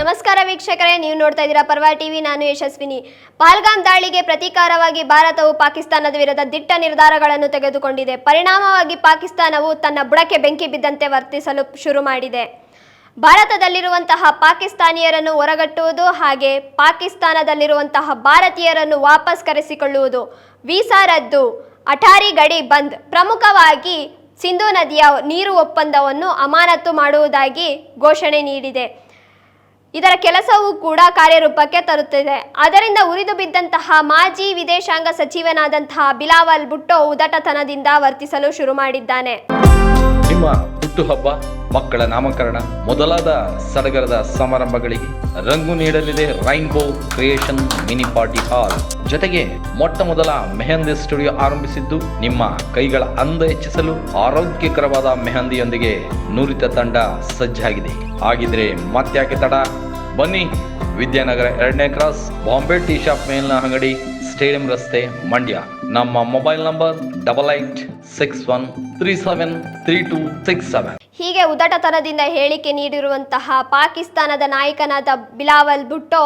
ನಮಸ್ಕಾರ ವೀಕ್ಷಕರೇ, ನೀವು ನೋಡ್ತಾ ಇದ್ದೀರಾ ಪರ್ವ ಟಿವಿ, ನಾನು ಯಶಸ್ವಿನಿ. ಪಾಲ್ಗಾಮ್ ದಾಳಿಗೆ ಪ್ರತೀಕಾರವಾಗಿ ಭಾರತವು ಪಾಕಿಸ್ತಾನದ ವಿರುದ್ಧ ದಿಟ್ಟ ನಿರ್ಧಾರಗಳನ್ನು ತೆಗೆದುಕೊಂಡಿದೆ. ಪರಿಣಾಮವಾಗಿ ಪಾಕಿಸ್ತಾನವು ತನ್ನ ಬುಡಕ್ಕೆ ಬೆಂಕಿ ಬಿದ್ದಂತೆ ವರ್ತಿಸಲು ಶುರು ಮಾಡಿದೆ. ಭಾರತದಲ್ಲಿರುವಂತಹ ಪಾಕಿಸ್ತಾನಿಯರನ್ನು ಹೊರಗಟ್ಟುವುದು ಹಾಗೆ ಪಾಕಿಸ್ತಾನದಲ್ಲಿರುವಂತಹ ಭಾರತೀಯರನ್ನು ವಾಪಸ್ ಕರೆಸಿಕೊಳ್ಳುವುದು ವೀಸಾ ರದ್ದು. ಅಠಾರಿ ಗಡಿ ಬಂದ್. ಪ್ರಮುಖವಾಗಿ ಸಿಂಧು ನದಿಯ ನೀರು ಒಪ್ಪಂದವನ್ನು ಅಮಾನತು ಮಾಡುವುದಾಗಿ ಘೋಷಣೆ ನೀಡಿದೆ. ಇದರ ಕೆಲಸವೂ ಕೂಡ ಕಾರ್ಯರೂಪಕ್ಕೆ ತರುತ್ತಿದೆ. ಅದರಿಂದ ಉರಿದು ಬಿದ್ದಂತಹ ಮಾಜಿ ವಿದೇಶಾಂಗ ಸಚಿವನಾದಂತಹ ಬಿಲಾವಲ್ ಭುಟ್ಟೋ ಉದಟತನದಿಂದ ವರ್ತಿಸಲು ಶುರು ಮಾಡಿದ್ದಾನೆ. ನಿಮ್ಮ ಹುಟ್ಟುಹಬ್ಬ ಮಕ್ಕಳ ನಾಮಕರಣ, ಮೊದಲಾದ ಸಡಗರದ ಸಮಾರಂಭಗಳಿಗೆ ರಂಗು ನೀಡಲಿದೆ rainbow creation mini party hall. ಜೊತೆಗೆ ಮೊಟ್ಟ ಮೊದಲ ಮೆಹಂದಿ ಸ್ಟುಡಿಯೋ ಆರಂಭಿಸಿದ್ದು ನಿಮ್ಮ ಕೈಗಳ ಅಂದ ಹೆಚ್ಚಿಸಲು ಆರೋಗ್ಯಕರವಾದ ಮೆಹಂದಿಯೊಂದಿಗೆ ನುರಿತ ತಂಡ ಸಜ್ಜಾಗಿದೆ. ಹಾಗಿದ್ರೆ ಮತ್ತ್ಯಾಕೆ ತಡ? ಬನ್ನಿ. ವಿದ್ಯಾನಗರ ಎರಡನೇ ಕ್ರಾಸ್ ಬಾಂಬೆ ಟೀ ಶಾಪ್ ಮೇಲಿನ ಅಂಗಡಿ ಸ್ಟೇಡಿಯಂ ರಸ್ತೆ ಮಂಡ್ಯ. ನಮ್ಮ mobile number double eight six one three seven three two six seven ಹೀಗೆ ಉದಟತನದಿಂದ ಹೇಳಿಕೆ ನೀಡಿರುವಂತಹ ಪಾಕಿಸ್ತಾನದ ನಾಯಕನಾದ ಬಿಲಾವಲ್ ಭುಟ್ಟೋ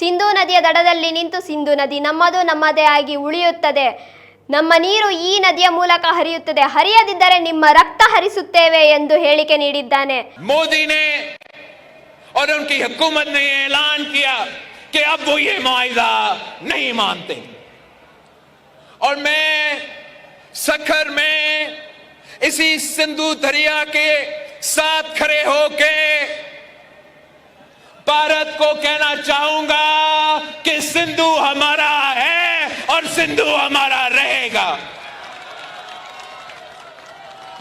ಸಿಂಧೂ ನದಿಯ ದಡದಲ್ಲಿ ನಿಂತು ಸಿಂಧೂ ನದಿ ನಮ್ಮದು ನಮ್ಮದೇ ಆಗಿ ಉಳಿಯುತ್ತದೆ. ನಮ್ಮ ನೀರು ಈ ನದಿಯ ಮೂಲಕ ಹರಿಯುತ್ತದೆ. ಹರಿಯದಿದ್ದರೆ ನಿಮ್ಮ ರಕ್ತ ಹರಿಸುತ್ತೇವೆ ಎಂದು ಹೇಳಿಕೆ ನೀಡಿದ್ದಾನೆ. ಮೋದಿನೇ और उनकी हुकूमत ने ऐलान किया कि अब वो ये मुआवजा नहीं मानते। और मैं सखर में इसी सिंधु दरिया के साथ खड़े होके भारत को कहना चाहूँगा कि सिंधु हमारा है और सिंधु हमारा रहेगा।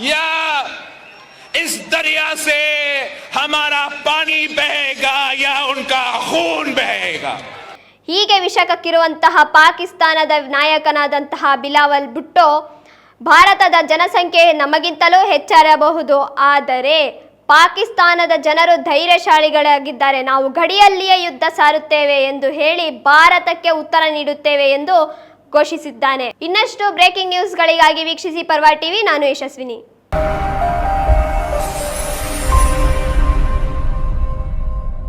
या इस दरिया से हमारा पानी बहेगा या उनका खून बहेगा ಹೀಗೆ ವಿಷಕಕ್ಕಿರುವಂತಹ ಪಾಕಿಸ್ತಾನದ ನಾಯಕನಾದಂತಹ ಬಿಲಾವಲ್ ಭುಟ್ಟೋ ಭಾರತದ ಜನಸಂಖ್ಯೆ ನಮಗಿಂತಲೂ ಹೆಚ್ಚಿರಬಹುದು ಆದರೆ ಪಾಕಿಸ್ತಾನದ ಜನರು ಧೈರ್ಯಶಾಲಿಗಳಾಗಿದ್ದಾರೆ ನಾವು ಗಡಿಯಲ್ಲಿಯೇ ಯುದ್ಧ ಸಾರುತ್ತೇವೆ ಎಂದು ಹೇಳಿ ಭಾರತಕ್ಕೆ ಉತ್ತರ ನೀಡುತ್ತೇವೆ ಎಂದು ಘೋಷಿಸಿದ್ದಾನೆ ಇನ್ನಷ್ಟು ಬ್ರೇಕಿಂಗ್ ನ್ಯೂಸ್ಗಳಿಗಾಗಿ ವೀಕ್ಷಿಸಿ ಪರ್ವ ಟಿವಿ ನಾನು ಯಶಸ್ವಿನಿ